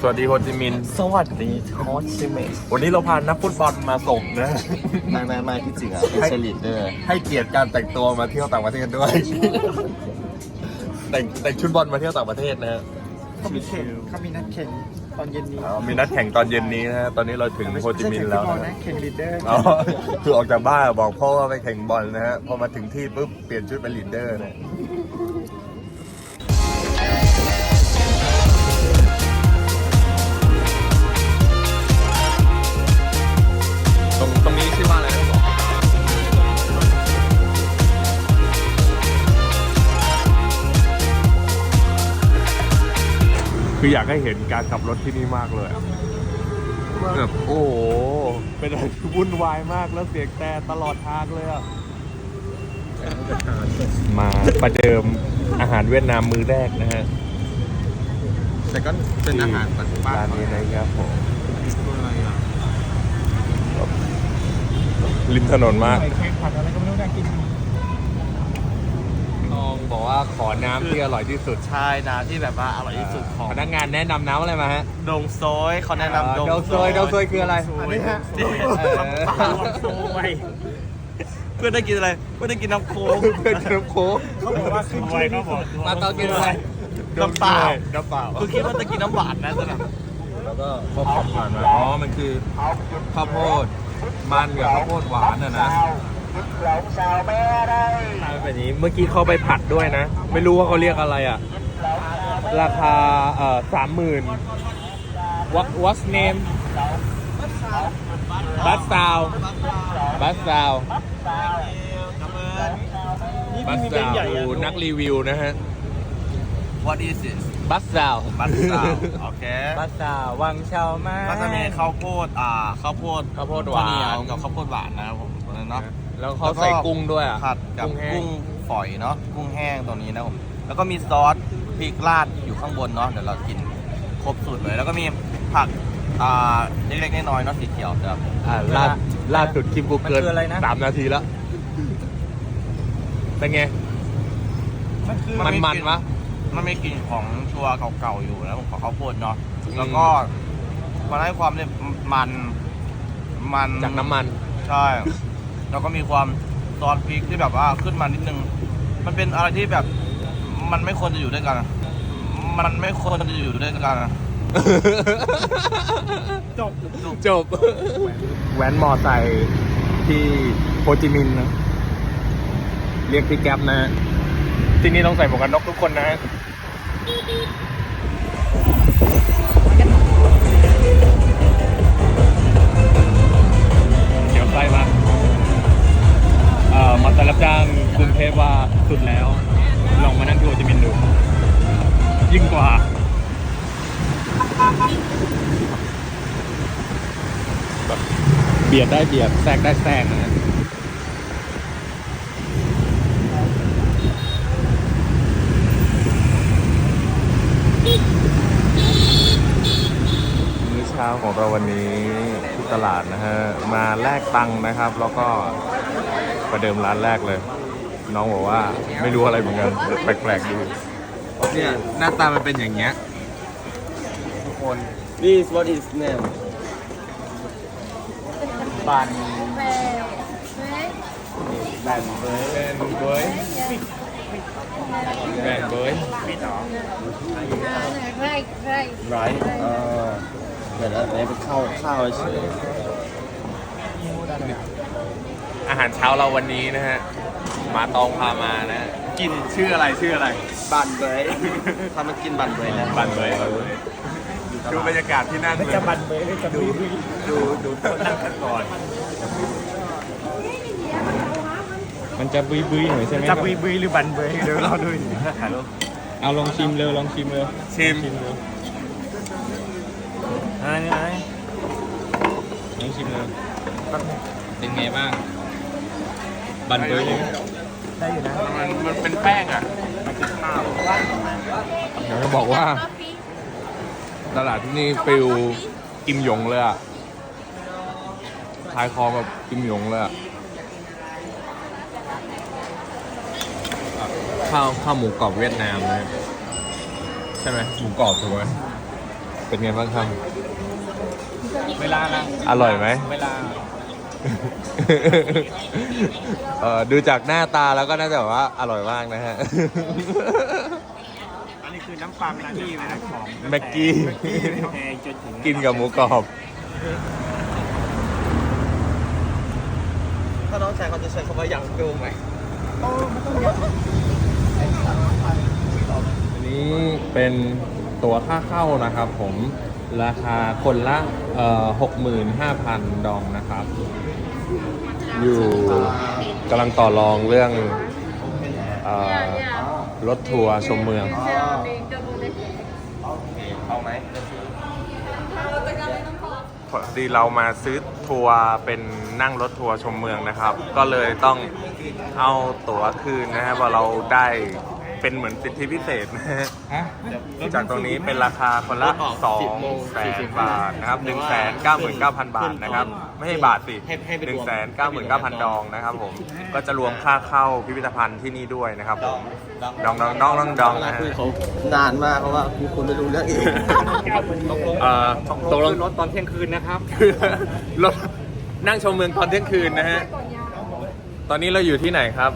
สวัสดีโฮจิมินห์สวัสดีโค้ชซิเมสวันนี้เราพานักฟุตบอลมาส่งนะ ไม่ไม่ไม่ที่จริงอะเป็นเชลิดเดอร์ให้เกียรติการแต่งตัวมาเที่ยวต่างประเทศด้วย แต่งแต่งชุดบอลมาเที่ยวต่างประเทศนะฮะเขามีแข่งเขามีนัดแข่งตอนเย็นนี้อ๋อมีนัดแข่งตอนเย็นนี้นะฮะตอนนี้เราถึงโฮจิมินห์แล้วไม่นะใช่ฮะแข่งฟุตบอลนะแข่งลีดเดอร์อ๋อคือออกจากบ้านบอกพ่อว่าไปแข่งบอลนะฮะพอมาถึงที่ปุ๊บเปลี่ยนชุดเป็นลีดเดอร์นะ คืออยากให้เห็นการขับรถที่นี่มากเลยอะแบบโอ้โห เป็นอะไรที่วุ่นวายมากแล้วเสียงแต่ตลอดทางเลยอะมาประเดิมอาหารเวียดนามมื้อแรกนะฮะแต่ก็เป็นอาหารแบบบ้าร้านนนี้นะครับผมอะไรอะริมถนนมากแข่งผัดอะไรก็ไม่รู้น่ากินลอง บอกว่าขอน้ำที่อร่อยที่สุดใช่นะที่แบบว่าอร่อยที่สุดของพนักงานแนะนำน้ำอะไรมาฮะดงโซยเขาแนะนำดงดงโซยดงโซยคืออะไรอันนี้ฮะเออโซยเพื่อนได้กินอะไรเพื่อนได้กินน้ำโค้กเพื่อนขนมโค้กเขาบอกว่าขึ้นชื่อที่สุดมาตอนกินอะไรน้ำเปล่าน้ำเปล่าคือคิดว่าจะกินน้ำหวานนะแต่แบบแล้วก็พอผ่านผ่านมาอ๋อมันคือข้าวโพดมันกับข้าวโพดหวานน่ะนะ แบบนี้เมื่อกี้เขาไปผัดด้วยนะ ไม่รู้ว่าเขาเรียกอะไรอะ ราคาเอ่อสามหมื่น what what's name บัสซาวบัสซาวนี่บัสมีซาเป็นวใหญ่อะดูนักรีวิวนะฮะ what is it บัสซาวบัสซาโอเคบัสซาวังเชามาก็จะมีข้าวโพดอ่าข้าวโพดข้าวโพดหวานข้เหยวกับข้าวโพดหวานนะครับผมตัวนั้นเนาะ แล้วเขาใส่กุ้งด้วยอะผัดกับแห้งกุ้งฝอยเนาะกุ้งแห้งตัวนี้นะผมแล้วก็มีซอสพริกราดอยู่ข้างบนเนาะเดี๋ยวเรากินครบสูตรเลย แล้วก็มีผักอ่าเล็กๆน้อยๆเนาะสีเขียวครับอ่าล่าล่าสุดคลิปกูเกินมันคืออะไรนะสามนาทีแล้วเป็นไงมันคือมันไมันวะมันมีกลิ่นของชัวเก่าๆอยู่นะผมของข้าวโพดเนาะอืมแล้วก็มันให้ความเนี่ยมันมันจากน้ำมัน ใช่ แล้วก็มีความซอสพริกที่แบบว่าขึ้นมานิดนึง มันเป็นอะไรที่แบบมันไม่ควรจะอยู่ด้วยกันอะมันไม่ควรจะอยู่ด้วยกันอะจบจบ แว้นมอไซค์ที่โฮจิมินห์นะเรียกพี่แก๊ปนะฮะที่นี่ต้องใส่หมวกกันน็อกทุกคนนะฮะเดี๋ยวไปมาเอ่อ มาแต่รับจ้างกรุงเทพว่าสุดแล้ว ลองมานั่งที่โฮจิมินห์ดู ยิ่งกว่าแบบเบียดได้เบียดแทรกได้แทรกนะฮะมื้อเช้าของเราวันนี้ที่ตลาดนะฮะ มาแลกตังค์นะครับ แล้วก็ ประเดิมร้านแรกเลย น้องบอกว่าไม่รู้อะไรเหมือนกันแปลกๆดูเนี่ยหน้าตามันเป็นอย่างเงี้ยทุกคน This what is name บันแบนเบยแบนเบยแบนเบย Right, right. ไรเออเดี๋ยวอะไรเป็นข้าวข้าวเฉย อาหารเช้าเราวันนี้นะฮะมาตองพามานะฮะกินชื่ออะไรชื่ออะไร บันเบยถ้ามันกินบันเบยแล้วบันเบยบันเบยดูบรรยากาศที่นั่งไม่เลยจะบันเบยไม่จะบุยบุยดูดูคนนั่งกันก่อน มันจะบุยบุยๆหน่อยใช่ไหมคจะรับบุยบุยหรือบันเบยเดี๋ยวเราดูถ่ายรูปเอาลองชิมเลยลองชิมเลยชิมชิมเลยอะไรนี่อะไรลองชิมเลยเป็นไงบ้าง บันเบยเลยไหมได้อยู่นะมันมันเป็นแป้งอะอยากจะบอกว่า ตลาดที่นี่ฟิลกิมหยงเลยอะคล้ายคอกับกิมหยงเลยอะข้าวข้าวหมูกรอบเวียดนามนะใช่ไหมหมูกรอบถูกไหมเป็นไงบ้างครับ เวลานะอร่อยไหมเวลา เออดูจากหน้าตาแล้วก็น่าจะแบบว่าอร่อยมากนะฮะ อันนี้คือน้ำปังนะที่นะของแม็กกี้แม็กกี้ แพงจนถึงกินกับหมูกรอบ ถ้าน้องชายเขาจะใช้คำว่ายังดูไหมอันนี้เป็นตั๋วค่าเข้านะครับผมราคาคนละเอ่อหกหมื่นห้าพันดองนะครับ อยู่กำลังต่อรองเรื่องเอ่อรถทัวร์ชมเมือง เอาไหมพอดีเรามาซื้อทัวร์เป็นนั่งรถทัวร์ชมเมืองนะครับ ก็เลยต้องเอาตั๋วคืนนะฮะเพราเราได้ เป็นเหมือนสิทธิพิเศษนะฮะ ฮะ จากตรงนี้เป็นราคาคนละ2แสนบาทนะครับ1 9 9 0 0 0 บาทนะครับ ไม่ใช่บาทสิ1 9 9 0 0 0 ดองนะครับผม ก็จะรวมค่าเข้าพิพิธภัณฑ์ที่นี่ด้วยนะครับผม ดองดองดองดองดองนะฮะ คุยเขานานมากเพราะว่ากูคนไม่รู้เรื่องเองเอ่อตกลง รถตอนเที่ยงคืนนะครับ คือรถนั่งชมเมืองตอนเที่ยงคืนนะฮะ ตอนนี้เราอยู่ที่ไหนครับ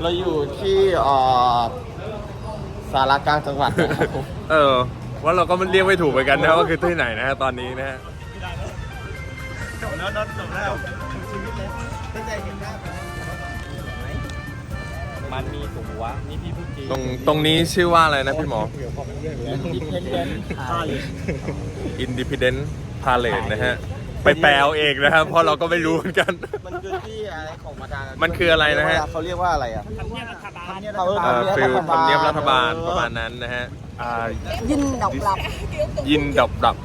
เราอยู่ที่เอ่อสารกลางจังหวัดนะครับผมเออ ว่าเราก็มันเรียกไม่ถูกเหมือนกันนะว่าคือที่ไหนนะฮะตอนนี้นะฮะจบแล้วน็อตจบแล้วมันมีตัวนี่พี่พูดจริงตรงตรงนี้ชื่อว่าอะไรนะพี่หมอ Independent Palace นะฮะ ไปแปลเอาเองนะครับ เพราะเราก็ไม่รู้เหมือนกัน มันคือที่อะไรของประธานาธิบดีมันคืออะไรนะฮะ เขาเรียกว่าอะไรอะ ทำเนียบรัฐบาล เออเอ่อฟิลทำเนียบรัฐบาลเออประมาณนั้นนะฮะอ่า Dinh độc lập ยินดอบรับ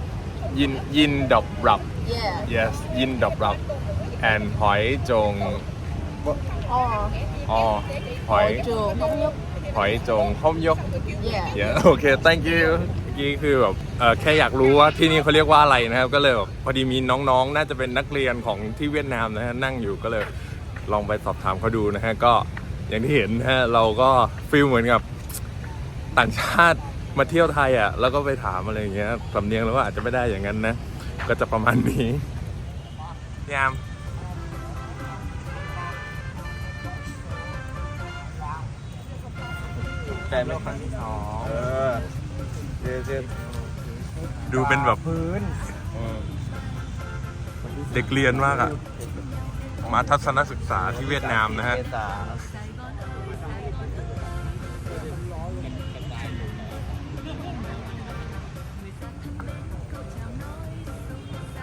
ยินยินดอบรับ Yeah yes ยินดอบรับ and หอยจง Ồ อ๋อหอย Trường thống nhất หอยจงห้อมยก Yeah เยอะโอเค thank you เมื่อ กี้คือแบบเออแค่อยากรู้ว่าที่นี่เขาเรียกว่าอะไรนะครับ ก็เลยแบบพอดีมีน้องๆ น่าจะเป็นนักเรียนของที่เวียดนามนะฮะนั่งอยู่ก็เลยลองไปสอบถามเขาดูนะฮะก็อย่างที่เห็นนะฮะเราก็ฟีลเหมือนกับต่างชาติมาเที่ยวไทยอะแล้วก็ไปถามอะไรอย่างเงี้ยสำเนียงเราก็อาจจะไม่ได้อย่างนั้นนะ ก็จะประมาณนี้พี่ยามใจไหมครับอ๋อเออ เดี๋ยวเดี๋ยวดูเป็นแบบ พื้นเด็กเรียนมากอะมาทัศนศึกษาที่เวียดนามนะฮะเมษา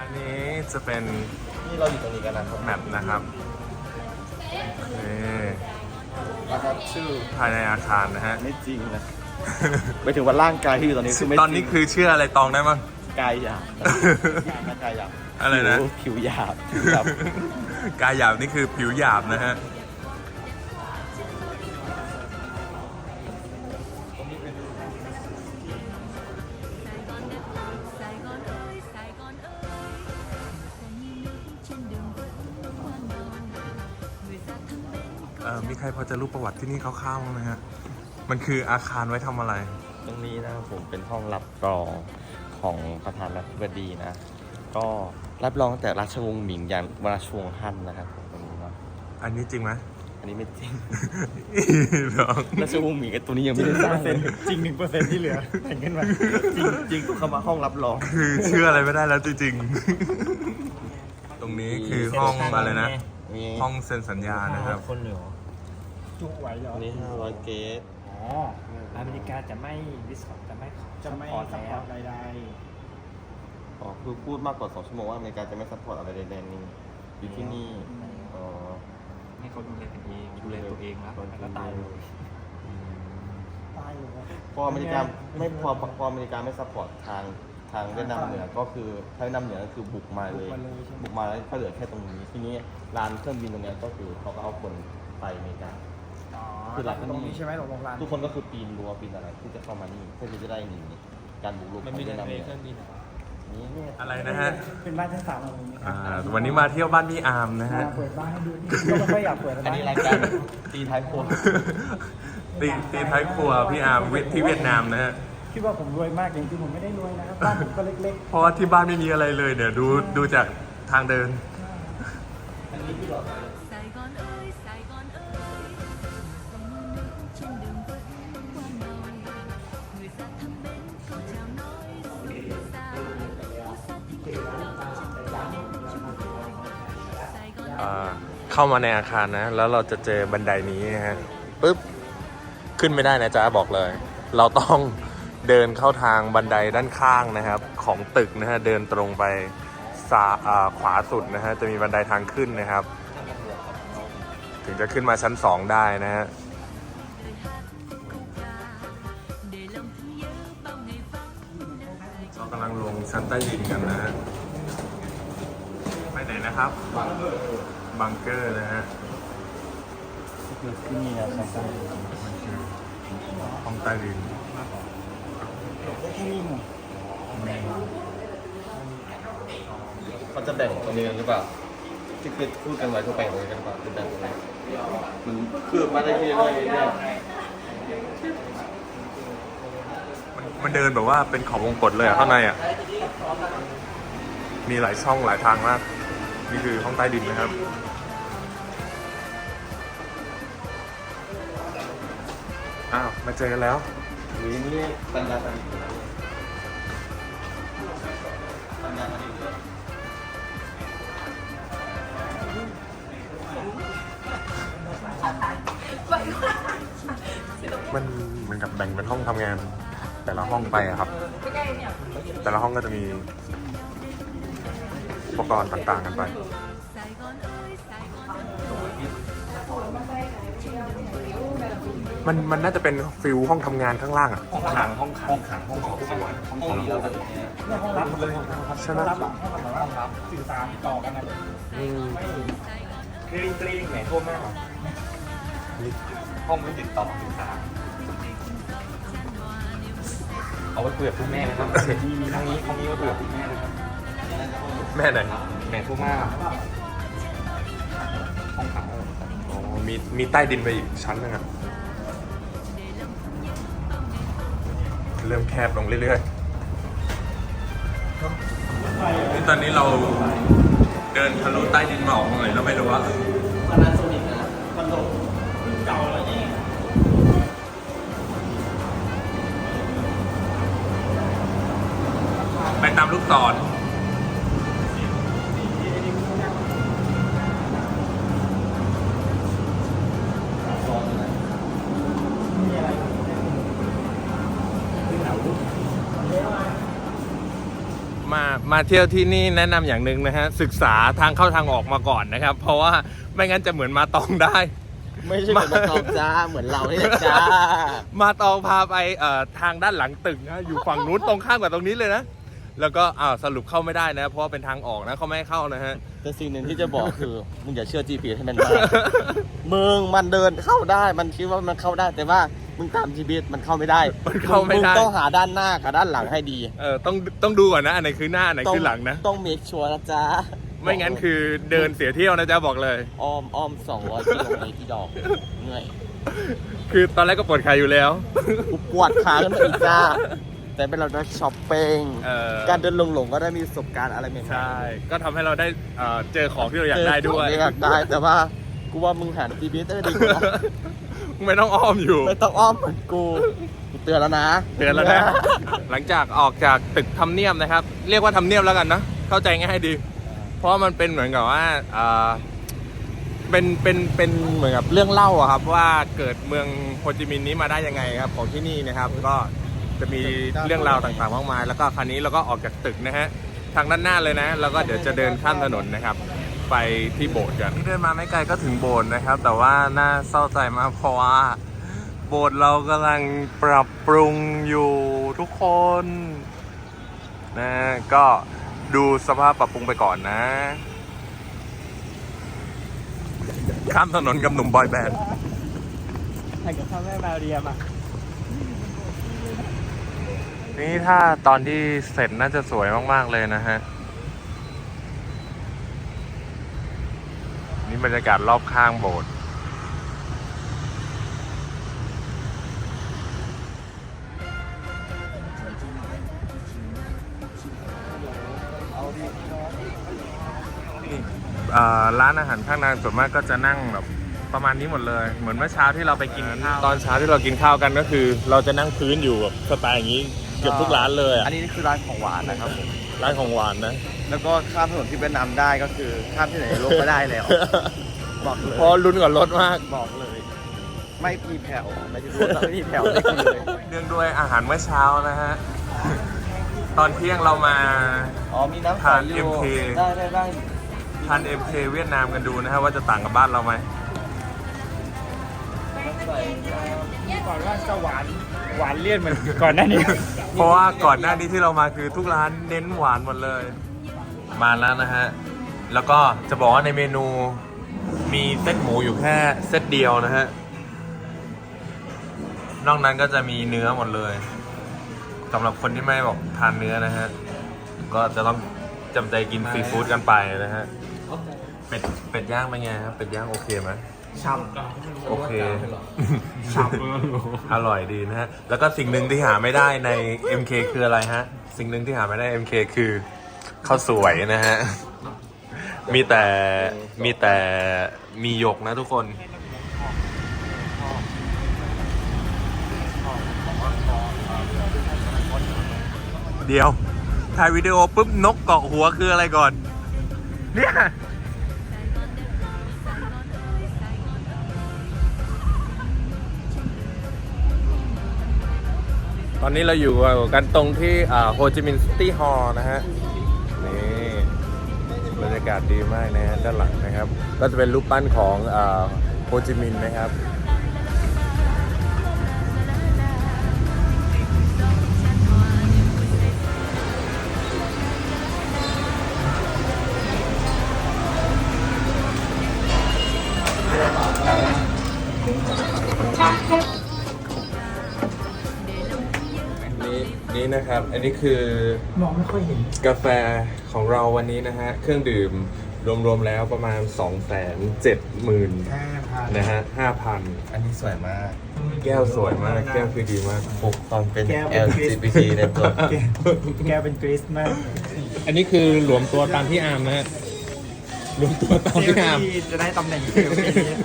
อันนี้จะเป็นนี่เราอยู่ตรงนี้กันนะครับแมปนะครับนี่นะครับชื่อภายในอาคารนะฮะ ไม่จริงนะ ไปถึงว่าร่างกายที่อยู่ตอนนี้คือไม่ตอนนี้คือเชื่ออะไรตองได้มั้ง กายหยาบร่างกายหยาบอะไรนะ ผิวผิวหยาบผิวหยาบกายหยาบนี่คือผิวหยาบนะฮะ Sài Gòn ơi, Sài Gòn ơi Còn như nước trên đường vẫn quang đòn Người ra thăm bên เออมีใครพอจะรู้ประวัติที่นี่คร่าวๆบ้างไหมฮะ มันคืออาคารไว้ทำอะไร ตรงนี้นะครับผมเป็นห้องรับรองของประธานาธิบดีนะ ก็รับรองตั้งแต่ราชวงศ์หมิงยันราชวงศ์ฮั่นนะครับผมตรงนี้เนาะอันนี้จริงไหม อันนี้ไม่จริง น้องราชวงศ์หมิงกับตัวนี้ยังไม่ได้สร้างเลยจริงหนึ่งเปอร์เซ็นต์ที่เหลือแต่งขึ้นมาจริงจริงๆคำว่าห้องรับรองคือเชื่ออะไรไม่ได้แล้วจริงๆ ตรงนี้คือห้องอะไรนะ มีห้องเซ็นสัญญานะครับ คนเหรอจุไหวเหรอ อันนี้500เกต อ๋ออเมริกาจะไม่ดิสคอร์จะไม่จะไม่ซัพพอร์ตใดอ๋อคือพูดมากกว่า2ชั่วโมงว่าอเมริกาจะไม่ซัพพอร์ตอะไรใดๆนี่อยู่ที่นี่อ๋อให้เขาดูแลกันเองดูแลตัวเองแล้วคนแล้วก็ตายเลยๆตายเลยพออเมริกาไม่พอพออเมริกาไม่ซัพพอร์ตทางทางเวียดนามเหนือก็คือทางเวียดนามเหนือก็คือบุกมาเลยบุกมาแล้วก็เหลือแค่ตรงนี้ ทีนี้ลานเครื่องบินตรงเนี้ยก็คือเขาก็เอาคนไปอเมริกาอ๋อ คือหลักตรงนี้ใช่ไหมหลงลงลานทุกคนก็คือปีนรั้วปีนอะไรที่จะเข้ามานี่เพื่อที่จะได้หนีการบุกรุกขมัอนงมีเวีเรื่ยอดงนามเหนืเครื่องอบินเหรอนี่เนี่ยอะไรนะฮะ เป็นบ้านชั้นสามของนี้คอ่ารับวันนี้มาเที่ยวบ้านพี่อาร์มนะฮะมาเปิดบ้านให้ดูก็ไม่ค่อยอยากเปิดอันนี้รายการตีท้ายครัวตีตีท้ายครัวพี่อาร์มเวที่เวียดนามนะฮะคิดว่าผมรวยมากจริงๆผมไม่ได้รวยนะครับบ้านผมก็เล็กเพราะว่าที่บ้านไม่มีอะไรเลยเนี่ยดูดูจากทางเดิน Sài Gòn เข้ามาในอาคารนะ แล้วเราจะเจอบันไดนี้นะฮะปุ๊บ ขึ้นไม่ได้นะจ๊ะบอกเลย เราต้องเดินเข้าทางบันไดด้านข้างนะครับ ของตึกนะฮะเดินตรงไปซาอ่าขวาสุดนะฮะจะมีบันไดทางขึ้นนะครับ ถึงจะขึ้นมาชั้น 2 ได้นะฮะเรากำลังลงชั้นใต้ดินกันนะฮะไปไหนนะครับ บังเกอร์นะฮะคือที่นี่นะครับห้องใต้ดินๆแค่นี้หมดเขาจะแบ่งตรงนี้กันหรือเปล่าที่คือพูดกันไว้เขาแบ่งตรงนี้กันหรือเปล่าคือแบ่งตรงนี้มันคือมาได้ที่เลยเนี่ยมันเดินแบบว่าเป็นขอบวงกตเลยอะข้างในอะ มีหลายช่องหลายทางมาก นี่คือห้องใต้ดินนะครับ อ้าว มาเจอกันแล้วหรือนี่ปัญญาปัญญาปัญญาปัญญามันเหมือนกับแบ่งเป็นห้องทำงาน แต่ละห้องไปอะครับ แต่ละห้องก็จะมี ปกรณ์ต่างๆกันไปมันมันน่าจะเป็นฟิลห้องทำงานข้างล่างอะ ห้องขังห้องขังห้องขังห้องสอบสวนห้องห้องนี้เราจะเนี่ยห้องรับหมดเลยห้องรับใช่ไหมรับอะห้องรับห้องรับสื่อสารติดต่อกันนะอืมกรี๊งกรี๊งแหมโทษมากห้องไม่ติดต่อสื่อสารเอาไว้คุยกับคุณแม่นะครับมีมีทางนี้ทางนี้ไว้คุยกับคุณแม่นะครับ แม่ไหนแหมโทษมากห้องขังอ๋อมีมีใต้ดินไปอีกชั้นหนึงอะเริ่มแคบลงเรื่อยๆนี่ตอนนี้เราเดินทะลุใต้ดินมาออกตรงไหนเราไม่รู้ว่าพนันโซนิกนะคอนโดเก่าแล้วนี่ไปตามลูกศร มามาเที่ยวที่นี่แนะนำอย่างหนึ่งนะฮะศึกษาทางเข้าทางออกมาก่อนนะครับ เพราะว่าไม่งั้นจะเหมือนมาตองได้ ไม่ใช่เหมือนมาตองจ้าเหมือนเรานี่แหละจ้ามาตองพาไปเอ่อทางด้านหลังตึกนะอยู่ฝั่งนู้นตรงข้ามกับตรงนี้เลยนะแล้วก็อ้าวสรุปเข้าไม่ได้นะ เพราะว่าเป็นทางออกนะเขาไม่ให้เข้านะฮะแต่สิ่งหนึ่งที่จะบอกคือมึงอย่าเชื่อ GPS ให้มันมากมึงมันเดินเข้าได้มันคิดว่ามันเข้าได้แต่ว่า มึงตาม GPS มันเข้าไม่ได้มันเข้าไม่ได้ งต้องหาด้านหน้ากับด้านหลังให้ดี เออต้องต้องดูก่อนนะอันไหนคือหน้าอันไหนคือหลังนะ ต้องเมคชัวร์นะจ๊ะไม่งั้นคือเดินเสียเที่ยวนะจ๊ะบอกเลย อ้อมอ้อม200กิโลเมตรที่ดอกเหนื่อยคือตอนแรกก็ปวดขาอยู่แล้ว กูปวดขาขึ้นมาอีกจ้า แต่เป็นเราได้ช้อปปิ้งเออการเดินหลงๆก็ได้มีประสบการณ์อะไรใหม่ๆ ใช่ ก็ทำให้เราได้เอ่อเจอของที่เราอยากได้ด้วย เจอของที่อยากได้แต่ว่ากูว่ามึงหา GPS ได้ดีกว่า ไม่ต้องอ้อมอยู่ ไม่ต้องอ้อมเหมือนกูกูเตือนแล้วนะเตือนแล้วนะ หลังจากออกจากตึกทำเนียมนะครับ เรียกว่าทำเนียมแล้วกันนะ เข้าใจง่ายดี เพราะว่ามันเป็นเหมือนกับว่าเอ่อเป็นเป็นเป็นเหมือนกับเรื่องเล่าอะครับ ว่าเกิดเมืองโฮจิมินห์นี้มาได้ยังไงครับ ของที่นี่นะครับ ก็จะมีเรื่องราวต่างๆมากมาย แล้วก็คราวนี้เราก็ออกจากตึกนะฮะทางด้านหน้าเลยนะ แล้วก็เดี๋ยวจะเดินข้ามถนนนะครับ ไปที่โบสถ์กันนี่เดินมาไม่ไกลก็ถึงโบสถ์นะครับ แต่ว่าน่าเศร้าใจมากเพราะว่า โบสถ์เรากำลังปรับปรุงอยู่ทุกคนนะก็ดูสภาพปรับปรุงไปก่อนนะ ข้ามถนนกับหนุ่มบอยแบนด์ถ่ายกับพ่อแม่มาเรียมอะนี่ถ้าตอนที่เสร็จน่าจะสวยมาก ๆ เลยนะฮะี่บรรยากาศรอบข้างโบสถ์ร้านอาหารข้างทาส่วนมากก็จะนั่งแบบประมาณนี้หมดเลย เหมือนเมื่อเช้าที่เราไปกินข้าวตอนเช้าที่เรากินข้าวกันก็คือ เราจะนั่งพื้นอยู่แบบสไตล์อย่างนี้เกือบทุกร้านเลยอันนี้คือร้านของหวานนะครับร้านของหวานนะ แล้วก็ข้ามถนนที่เวียดนามได้ก็คือข้ามที่ไหนในโลกก็ได้แล้ว บอกเลยเพอลุ้นกับรถมาก บอกเลย ไม่มีแผ่วไม่ถึงรถไม่มีแผ่วไม่มีเลยเนื่องด้วยอาหารเมื่อเช้านะฮะ ตอนเที่ยงเรามา อ๋อมีน้ำใสทานอยู่ MK ได้ได้ได้ทาน MK เวียดนามกันดูนะฮะว่าจะต่างกับบ้านเราไหมน้ำใสก่อนว่าจะหวานหวานเลี่ยนเหมือนก่อนหน้านี้ เพราะว่าก่อนหน้านี้ที่เรามาคือทุกร้านเน้นหวานหมดเลย มาแล้วนะฮะ แล้วก็จะบอกว่าในเมนูมีเส้นหมูอยู่แค่เซตเดียวนะฮะ นอกนั้นก็จะมีเนื้อหมดเลยสำหรับคนที่ไม่บอกทานเนื้อนะฮะ ก็จะต้องจำใจกินซีฟู้ดกันไปนะฮะ เป็ดเป็ดย่างเป็นไงครับ เป็ดย่างโอเคไหม ช่โอเคอร่อยดีนะฮะ แล้วก็สิ่งหนึ่งที่หาไม่ได้ใน MK คืออะไรฮะ สิ่งหนึ่งที่หาไม่ได้ MK คือ ข้าวสวยนะฮะ มีแต่มีแต่มีหยกนะทุกคน เดี๋ยว ถ่ายวิดีโอปุ๊บนกเกาะหัวคืออะไรก่อน เนี่ย ตอนนี้เราอยู่กันตรงที่โฮจิมินห์ซิตี้ฮอลล์นะฮะนี่บ รรยากาศดีมากนะฮะด้านหลังนะครับ ก็จะเป็นรูปปั้นของโฮจิมินห์นะครับ นี่นะครับ อันนี้คือมองไม่ค่อยเห็น กาแฟของเราวันนี้นะฮะ เครื่องดื่มรวมๆแล้วประมาณ 2 7 0 0 0 0 ห้าพันนะฮะ5,000 อันนี้สวยมาก แก้วสวยมาก แก้วคือดีมาก ปลุกตอนเป็น แก้วเป็น LGBT ในตัว แกเป็นกรีซมากอันนี้คือหลวมตัวตามที่อาร์มนะฮะหลวมตัวตามที่อาร์ม จะได้ตำแหน่งเซลล์นี้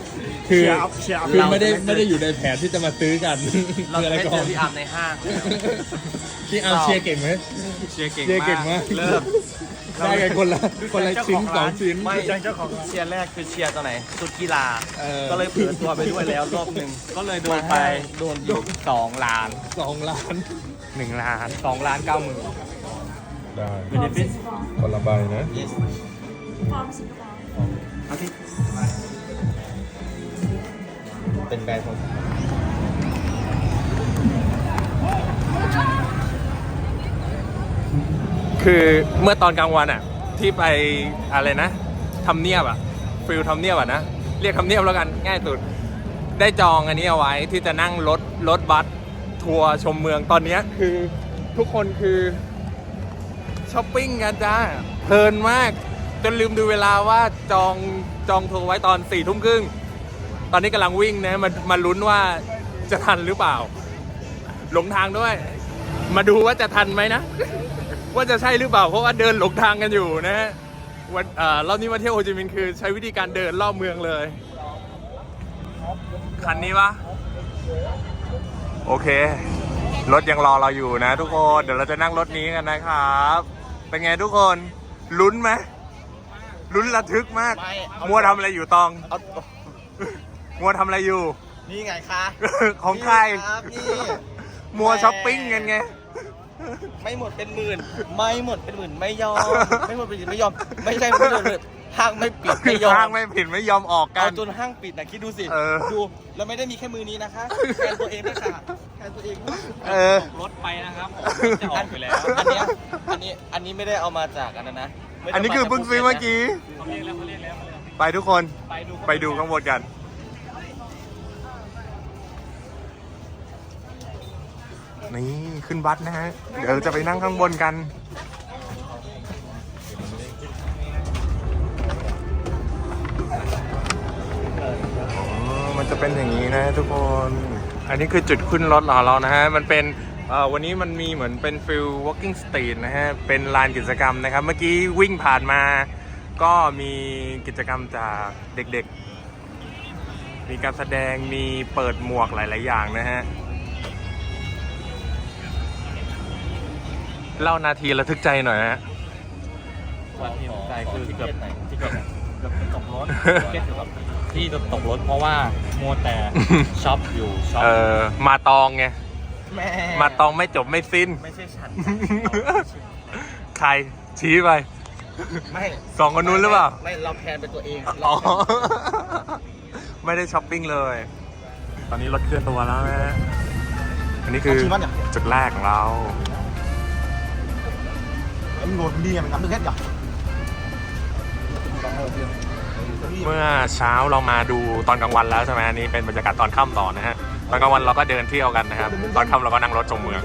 คือ เชียร์อัพเชียร์อัพคือไม่ได้ไม่ได้อยู่ในแผนที่จะมาซื้อกันเราคืออะไรได้ก่เจออนพี่อาร์มในห้าง ที่อาร์มเชียร์เก่งไหมเชียร์เก่งเชียร์เก่งมากเริ่มได้กันคนละคนละชิ้นสองชิ้นไม่เจ้าของร้านเชียร์แรกคือเชียร์ตัวไหนสุดกีฬาเออก็เลยเผื่อตัวไปด้วยแล้วรอบหนึ่งก็เลยโดนไปโดนยิงสองล้านสองล้านหนึ่งล้านสองล้านเก้าหมื่นได้เบนฟิตคนละใบนะ Yes เป็นแบรนด์ของ คือเมื่อตอนกลางวันอะ ที่ไปอะไรนะทำเนียบอะฟิลทำเนียบอะนะ เรียกทำเนียบแล้วกันง่ายสุด ได้จองอันนี้เอาไว้ที่จะนั่งรถรถบัสทัวร์ชมเมืองตอนนี้คือทุกคนคือช้อปปิ้งกันจ้าเพลินมาก จนลืมดูเวลาว่าจองจองทัวร์ไว้ตอนสี่ทุ่มครึ่งตอนนี้กำลังวิ่งนะมามาลุ้นว่าจะทันหรือเปล่า หลงทางด้วย มาดูว่าจะทันไหมนะ ว่าจะใช่หรือเปล่าเพราะว่าเดินหลงทางกันอยู่นะฮะวันเอ่อรอบนี้มาเที่ยวโฮจิมินห์คือใช้วิธีการเดินรอบเมืองเลย คันนี้ปะโอเค รถยังรอเราอยู่นะ ทุกคน เดี๋ยวเราจะนั่งรถนี้กันนะครับ เป็นไงทุกคนลุ้นไหมลุ้นระทึกมากไม่เอามัวทำอะไรอยู่ตองเอามัวทำอะไรอยู่ นี่ไงคะของใครนี่ครับนี่มัวช้อปปิ้งกันไง ไม่หมดเป็นหมื่น ไม่หมดเป็นหมื่นไม่ยอม ไม่หมดเป็นหมื่นไม่ยอม ไม่ใช่ไม่ยอมเลยห้างไม่ปิดไม่ยอมห้างไม่ผิดไม่ยอมออกกัเอาน จนห้างปิดนะคิดดูสิเออดูแล้วไม่ได้มีแค่มือนี้นะคะแทนตัวเองด้วยค่ะแทนตัวเองด้วยเออ รถไปนะครับจะออกไปแล้วอันเนี้ยอันนี้อันนี้ไม่ได้เอามาจากอันนั้นนะไม่ได้อันนี้คือเพิ่งซื้อเมื่อกี้ เขาเรียกแล้วเขาเรียกแล้วเขาเรียกแล้วไปทุกคน ไปดูไปดูข้างบนกัน นี่ขึ้นบัสนะฮะ เดี๋ยวจะไปนั่งข้างบนกันอ๋อมันจะเป็นอย่างนี้นะทุกคน อันนี้คือจุดขึ้นรถของเรานะฮะ มันเป็นวันนี้มันมีเหมือนเป็นฟิล walking street นะฮะ เป็นลานกิจกรรมนะครับ เมื่อกี้วิ่งผ่านมา ก็มีกิจกรรมจากเด็กๆ มีการแสดง มีเปิดหมวกหลาย ๆ อย่างนะฮะ เล่านาทีระทึกใจหน่อยนะฮะ วันที่ผมใจคือเกือบที่เกือบเกือบตกรถเก็ตเกือบที่จะตกรถเพราะว่ามัวแต่ช็อปอยู่ช็อปเออมาตองไงแม่มาตองไม่จบไม่สิ้น ไม่ใช่ฉันใครชี้ไปไม่สองคนนู้นหรือเปล่าไม่เราแพนเป็นตัวเองอ๋อไม่ได้ช้อปปิ้งเลย ตอนนี้รถเคลื่อนตัวแล้วนะฮะอันนี้คือจุดแรกของเรา anh ngồi đi mình ngắm được hết nhỉ เมื่อเช้าเรามาดูตอนกลางวันแล้วใช่ไหมอันนี้เป็นบรรยากาศตอนค่ำต่อนะฮะ ตอนกลางวันเราก็เดินเที่ยวกันนะครับ ตอนค่ำเราก็นั่งรถชมเมือง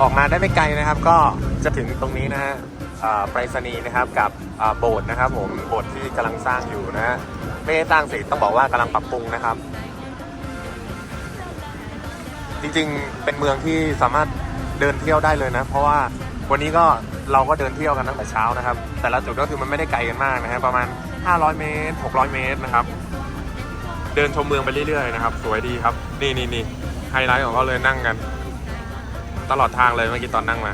ออกมาได้ไม่ไกลนะครับ ก็จะถึงตรงนี้นะฮะไปรษณีย์นะครับกับโบสถ์นะครับผมโบสถ์ที่กำลังสร้างอยู่นะฮะไม่ได้สร้างเสร็จต้องบอกว่ากำลังปรับปรุงนะครับ จริงๆเป็นเมืองที่สามารถเดินเที่ยวได้เลยนะ เพราะว่าวันนี้ก็เราก็เดินเที่ยวกันตั้งแต่เช้านะครับ แต่ละจุดก็คือมันไม่ได้ไกลกันมากนะฮะประมาณ 500 เมตร 600 เมตรนะครับ เดินชมเมืองไปเรื่อยๆนะครับ สวยดีครับ นี่นี่นี่ไฮไลท์ของเขาเลยนั่งกัน ตลอดทางเลยเมื่อกี้ตอนนั่งมา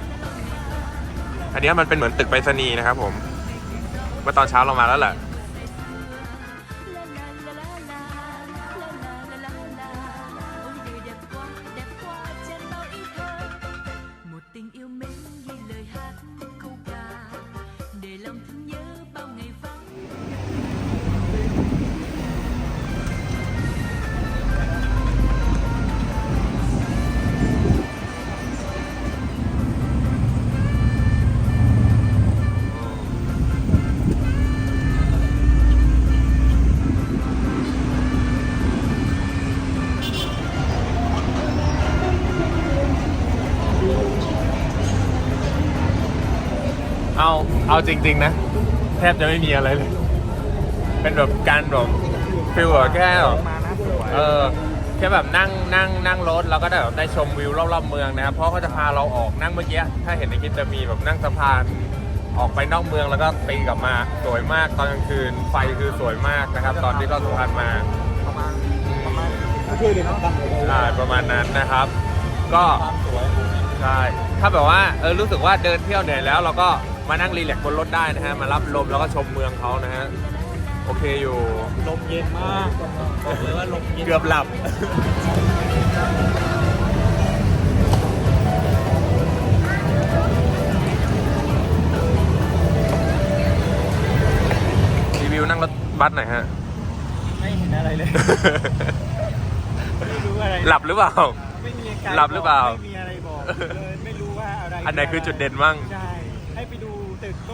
อันนี้มันเป็นเหมือนตึกไปรษณีย์นะครับผม เมื่อตอนเช้าเรามาแล้วแหละ จริง ๆ นะ แทบจะไม่มีอะไรเลย เป็นแบบการแบบฟิลแบบแค่แบบเออแค่แบบนั่งนั่งนั่งรถแล้วก็ได้แบบได้ชมวิวรอบๆเมืองนะครับเพราะเขาจะพาเราออกนั่งเมื่อกี้ถ้าเห็นในคลิปจะมีแบบนั่งสะพานออกไปนอกเมืองแล้วก็ตีกลับมาสวยมากตอนกลางคืนไฟคือสวยมากนะครับ ตอนที่เราสะพานมาช่วยเลยเนาะดังเลยใช่ประมาณนั้นนะครับ ก็ใช่ถ้าแบบว่าเออรู้สึกว่าเดินเที่ยวเหนื่อยแล้วเราก็ มานั่งรีแลกซ์บนรถได้นะฮะ มารับลมแล้วก็ชมเมืองเขานะฮะ โอเคอยู่ ลมเย็นมากบอกเลยว่าลมเย็นเกือบหลับ รีวิวนั่งรถบัสหน่อยฮะ ไม่เห็นอะไรเลย ไม่รู้อะไรหลับหรือเปล่า ไม่มีการหลับหรือเปล่า ไม่มีอะไรบอกเลยไม่รู้ว่าอะไรอันไหนคือจุดเด่นมั่ง ใช่ให้ไปดูตึกก็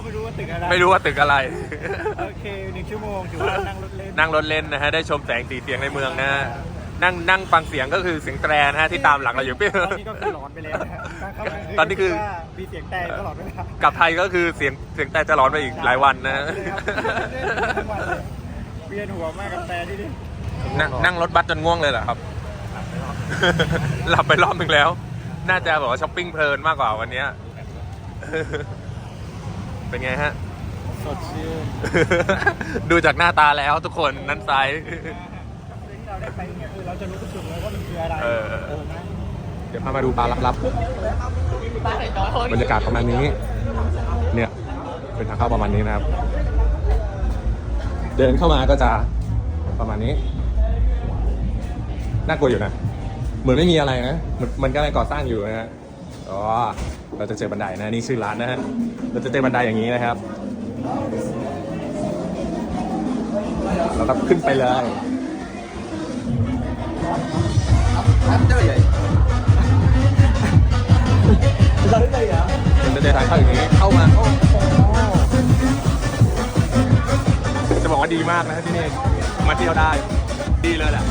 ไม่รู้ว่าตึกอะไร ไม่รู้ว่าตึกอะไร โอเคหนึ่งชั่วโมงถือว่านั่งรถเล่น นั่งรถเล่นนะฮะ ได้ชมแสงสีเสียงในเมืองนะฮะ นั่งนั่งฟังเสียงก็คือเสียงแตรนะฮะที่ตามหลังเราอยู่ตอนนี้ก็คือหลอนไปแล้วนะฮะกลางค่ำกลางคืนตอนนี้คือว่ามีเสียงแต่ตลอดเวลากลับไทยก็คือเสียงเสียงแต่จะร้อนไปอีกหลายวันนะฮะทั้งวันเลยเวียนหัวมากกับแต่ที่นี่นั่งนั่งรถบัสจนง่วงเลยเหรอครับ หลับไปรอบหนึ่งแล้ว น่าจะบอกว่าช้อปปิ้งเพลินมากกว่าวันเนี้ย เป็นไงฮะ สดชื่นดูจากหน้าตาแล้วทุกคนนั้นซ้ายที่เราได้ไปเนี่ยคือเราจะรู้สึกเลยว่ามันคืออะไรเออเออนะเดี๋ยวพามาดูปลาลับๆบรรยากาศประมาณนี้ เนี่ย เป็นทางเข้าประมาณนี้นะครับ เดินเข้ามาก็จะประมาณนี้ น่ากลัวอยู่นะ เหมือนไม่มีอะไรนะ เหมือนมันกำลังก่อสร้างอยู่นะฮะ อ๋อเราจะเจอบันไดนะนี่ชื่อร้านนะฮะเราจะเจอบันไดอย่างนี้นะครับเราก็ขึ้นไปเลยมันจะเดินทางเข้าอย่างนี้เข้ามาจะบอกว่าดีมากนะที่นี่มาเที่ยวได้ ดีเลยแหละ